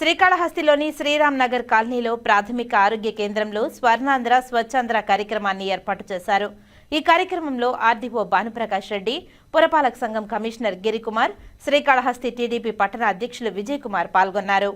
శ్రీకాళహస్తిలోని శ్రీరామ్ నగర్ కాలనీలో ప్రాథమిక ఆరోగ్య కేంద్రంలో స్వర్ణాంధ్ర స్వచ్ఛాంధ్ర కార్యక్రమాన్ని ఏర్పాటు చేశారు. ఈ కార్యక్రమంలో ఆర్డీఓ భానుప్రకాష్ రెడ్డి పురపాలక సంఘం కమిషనర్ గిరికుమార్ శ్రీకాళహస్తి టీడీపీ పట్టణ అధ్యక్షులు విజయ్ కుమార్ పాల్గొన్నారు.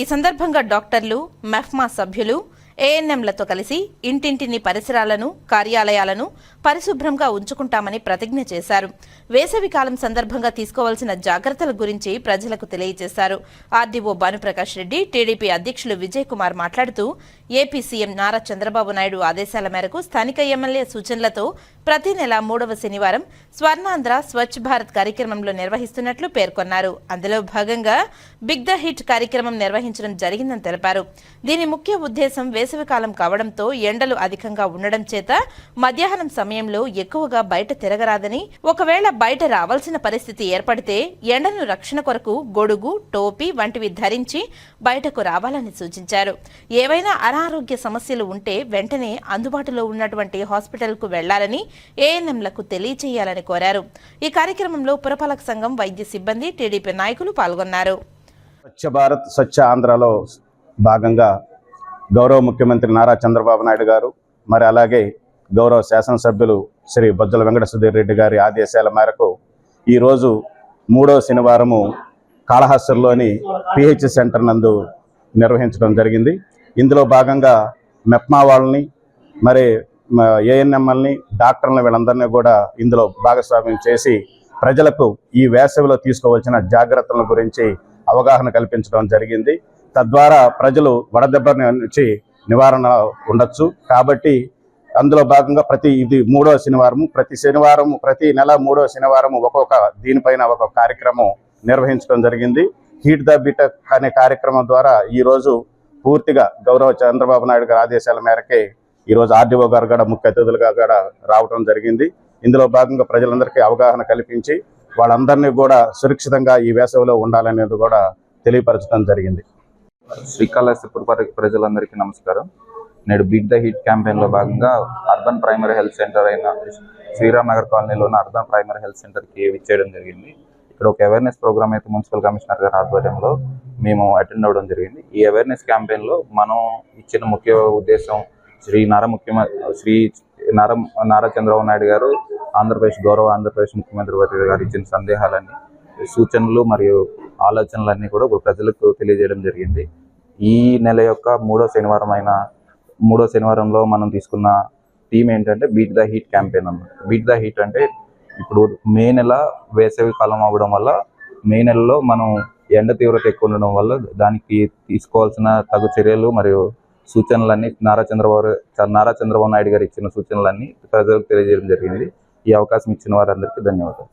ఈ సందర్భంగా డాక్టర్లు మెఫ్మా సభ్యులు ఏఎన్ఎంలతో కలిసి ఇంటింటిని పరిసరాలను కార్యాలయాలను పరిశుభ్రంగా ఉంచుకుంటామని ప్రతిజ్ఞ చేశారు. వేసవి కాలం సందర్భంగా తీసుకోవాల్సిన జాగ్రత్తల గురించి ప్రజలకు తెలియజేశారు. ఆర్డీఓ భానుప్రకాష్ రెడ్డి టీడీపీ అధ్యక్షులు విజయ్ కుమార్ మాట్లాడుతూ ఏపీ సీఎం నారా చంద్రబాబు నాయుడు ఆదేశాల మేరకు స్థానిక ఎమ్మెల్యే సూచనలతో ప్రతి నెల మూడవ శనివారం స్వర్ణాంధ్ర స్వచ్ఛ భారత్ కార్యక్రమంలో నిర్వహిస్తున్నట్లు పేర్కొన్నారు. అందులో భాగంగా బిగ్ ద హిట్ కార్యక్రమం నిర్వహించడం జరిగిందని తెలిపారు. దీని ముఖ్య ఉద్దేశం వేసవికాలం కావడంతో ఎండలు అధికంగా ఉండడం చేత మధ్యాహ్నం సమయంలో ఎక్కువగా బయట తిరగరాదని ఒకవేళ బయట రావాల్సిన పరిస్థితి ఏర్పడితే ఎండను రక్షణ కొరకు గొడుగు టోపీ వంటివి ధరించి బయటకు రావాలని సూచించారు. ఏవైనా అనారోగ్య సమస్యలు ఉంటే వెంటనే అందుబాటులో ఉన్నటువంటి హాస్పిటల్కు వెళ్ళాలని ఏఎన్ఎంలకు తెలియజేయాలని కోరారు. ఈ కార్యక్రమంలో పురపాలక సంఘం వైద్య సిబ్బంది టీడీపీ నాయకులు పాల్గొన్నారు. స్వచ్ఛ భారత్ స్వచ్ఛ ఆంధ్రలో భాగంగా గౌరవ ముఖ్యమంత్రి నారా చంద్రబాబు నాయుడు గారు మరి అలాగే గౌరవ శాసనసభ్యులు శ్రీ బొజ్జల వెంకట సుధీర్ రెడ్డి గారి ఆదేశాల మేరకు ఈరోజు మూడో శనివారము కాళహస్తిలోని పిహెచ్ సెంటర్ నందు నిర్వహించడం జరిగింది. ఇందులో భాగంగా మెప్మా వాళ్ళని మరి ఏఎన్ఎంఎల్ని డాక్టర్లను వీళ్ళందరినీ కూడా ఇందులో భాగస్వామ్యం చేసి ప్రజలకు ఈ వేసవిలో తీసుకోవాల్సిన జాగ్రత్తల గురించి అవగాహన కల్పించడం జరిగింది. తద్వారా ప్రజలు వడదెబ్బ నుంచి నివారణ ఉండొచ్చు. కాబట్టి అందులో భాగంగా ప్రతి ఇది మూడో శనివారం ప్రతి శనివారం ప్రతి నెల మూడో శనివారం ఒక్కొక్క దీనిపైన ఒక కార్యక్రమం నిర్వహించడం జరిగింది. హీట్ ద బీట్ అనే కార్యక్రమం ద్వారా ఈరోజు పూర్తిగా గౌరవ చంద్రబాబు నాయుడు గారి ఆదేశాల మేరకే ఈరోజు ఆర్డీఓ గారు కూడా ముఖ్య అతిథులుగా కూడా రావడం జరిగింది. ఇందులో భాగంగా ప్రజలందరికీ అవగాహన కల్పించి వాళ్ళందరినీ కూడా సురక్షితంగా ఈ వేసవిలో ఉండాలనేది కూడా తెలియపరచడం జరిగింది. శ్రీకాళహస్తి ప్రజలందరికీ నమస్కారం. నేడు బీట్ ద హిట్ క్యాంపెయిన్లో భాగంగా అర్బన్ ప్రైమరీ హెల్త్ సెంటర్ అయిన శ్రీరామ్ నగర్ కాలనీలోని అర్బన్ ప్రైమరీ హెల్త్ సెంటర్కి విచ్చేయడం జరిగింది. ఇక్కడ ఒక అవేర్నెస్ ప్రోగ్రామ్ అయితే మున్సిపల్ కమిషనర్ గారి ఆధ్వర్యంలో మేము అటెండ్ అవ్వడం జరిగింది. ఈ అవేర్నెస్ క్యాంపెయిన్లో మనం ఇచ్చిన ముఖ్య ఉద్దేశం శ్రీ నారా ముఖ్యమంత్రి శ్రీ నారా నారా చంద్రబాబు నాయుడు గారు ఆంధ్రప్రదేశ్ గౌరవ ఆంధ్రప్రదేశ్ ముఖ్యమంత్రి గారు ఇచ్చిన సందేహాలన్నీ సూచనలు మరియు ఆలోచనలన్నీ కూడా ఇప్పుడు ప్రజలకు తెలియజేయడం జరిగింది. ఈ నెల యొక్క మూడో శనివారం అయిన మూడో శనివారంలో మనం తీసుకున్న థీమ్ ఏంటంటే బీట్ ద హీట్ క్యాంపెయిన్ అన్నమాట బీట్ ద హీట్ అంటే ఇప్పుడు మే నెల వేసవి కాలం అవ్వడం వల్ల మే నెలలో మనం ఎండ తీవ్రత ఎక్కువ ఉండడం వల్ల దానికి తీసుకోవాల్సిన తగు చర్యలు మరియు సూచనలన్నీ నారా చంద్రబాబు నారా చంద్రబాబు నాయుడు గారు ఇచ్చిన సూచనలన్నీ ప్రజలకు తెలియజేయడం జరిగింది. ఈ అవకాశం ఇచ్చిన వారందరికీ ధన్యవాదాలు.